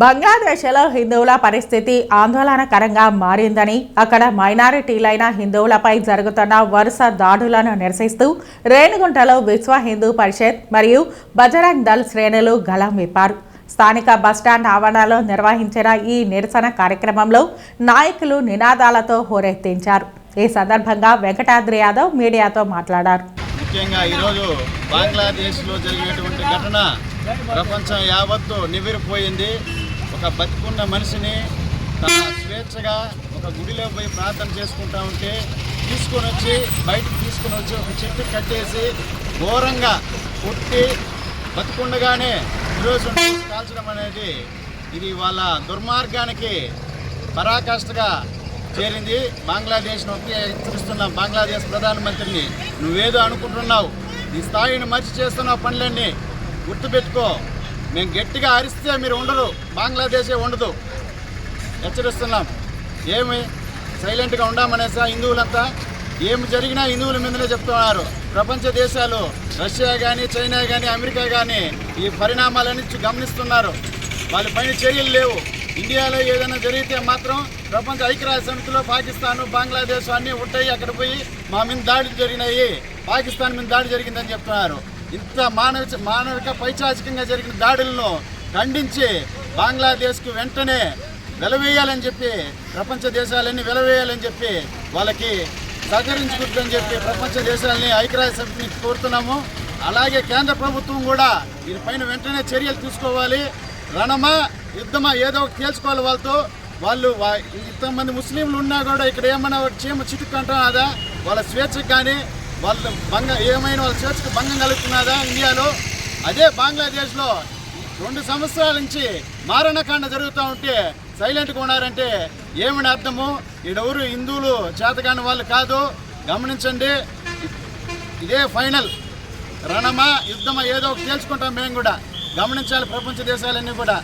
బంగ్లాదేశ్లో హిందువుల పరిస్థితి ఆందోళనకరంగా మారిందని అక్కడ మైనారిటీలైన హిందువులపై జరుగుతున్న వరుస దాడులను నిరసిస్తూ రేణిగుంటలో విశ్వ హిందూ పరిషత్ మరియు బజరంగ్ దళ్ శ్రేణులు గలం విప్పారు. స్థానిక బస్టాండ్ ఆవరణలో నిర్వహించిన ఈ నిరసన కార్యక్రమంలో నాయకులు నినాదాలతో హోరెత్తించారు. ఈ సందర్భంగా వెంకటాద్రి యాదవ్ మీడియాతో మాట్లాడారు. ముఖ్యంగా ఈరోజు బంగ్లాదేశ్లో జరిగేటువంటి ఘటన ప్రపంచం యావత్తు నివిరిపోయింది ఒక బతికున్న మనిషిని తన స్వేచ్ఛగా ఒక గుడిలో పోయి ప్రార్థన చేసుకుంటా ఉంటే తీసుకొని వచ్చి బయటకు తీసుకొని వచ్చి ఒక చెట్టు కట్టేసి ఘోరంగా పుట్టి బతికుండగానే ఈరోజు కాల్చడం అనేది ఇది వాళ్ళ దుర్మార్గానికి పరాకాష్ఠగా చేరింది. బంగ్లాదేశ్ను నొక్కి బంగ్లాదేశ్ ప్రధానమంత్రిని నువ్వేదో అనుకుంటున్నావు. నీ స్థాయిని మర్చి చేస్తున్న పనులన్నీ గుర్తుపెట్టుకో. మేము గట్టిగా అరిస్తే మీరు ఉండరు. బంగ్లాదేశే ఉండదు. హెచ్చరిస్తున్నాం. ఏమి సైలెంట్గా ఉండామనేసా హిందువులంతా? ఏమి జరిగినా హిందువుల మీదనే చెప్తున్నారు. ప్రపంచ దేశాలు రష్యా కానీ చైనా కానీ అమెరికా కానీ ఈ పరిణామాలన్నీ గమనిస్తున్నారు. వాళ్ళ పైన చర్యలు లేవు. ఇండియాలో ఏదైనా జరిగితే మాత్రం ప్రపంచ ఐక్యరాజ్య సమితిలో పాకిస్తాన్ బంగ్లాదేశ్ అన్నీ ఉంటాయి. అక్కడ పోయి మా మీద దాడులు జరిగినాయి. పాకిస్తాన్ మీద దాడి జరిగిందని చెప్తున్నారు. ఇంత మానవ మానవిక పైచాచికంగా జరిగిన దాడులను ఖండించి బంగ్లాదేశ్కు వెంటనే వెలవేయాలని చెప్పి ప్రపంచ దేశాలన్నీ వెలవేయాలని చెప్పి వాళ్ళకి సహకరించుకుంటుందని చెప్పి ప్రపంచ దేశాలని ఐక్యరాజ్య సమితిని కోరుతున్నాము. అలాగే కేంద్ర ప్రభుత్వం కూడా దీనిపైన వెంటనే చర్యలు తీసుకోవాలి. రణమా యుద్ధమా ఏదో ఒకటి తేల్చుకోవాలి వాళ్ళతో. వాళ్ళు ఇంతమంది ముస్లింలు ఉన్నా కూడా ఇక్కడ ఏమైనా ఒక చీమ చిటుక్కుంటున్నదా వాళ్ళ స్వేచ్ఛకు కానీ వాళ్ళ భంగం ఏమైనా వాళ్ళ స్వేచ్ఛకు భంగం కలుగుతున్నదా ఇండియాలో? అదే బంగ్లాదేశ్లో రెండు సంవత్సరాల నుంచి మారణకాండ జరుగుతూ ఉంటే సైలెంట్గా ఉన్నారంటే ఏమని అర్థము? ఈడెవరు హిందువులు చేతగాని వాళ్ళు కాదు. గమనించండి. ఇదే ఫైనల్. రణమా యుద్ధమా ఏదో ఒకటి తేల్చుకుంటాం మేము కూడా. గమనించాలి ప్రపంచ దేశాలన్నీ కూడా.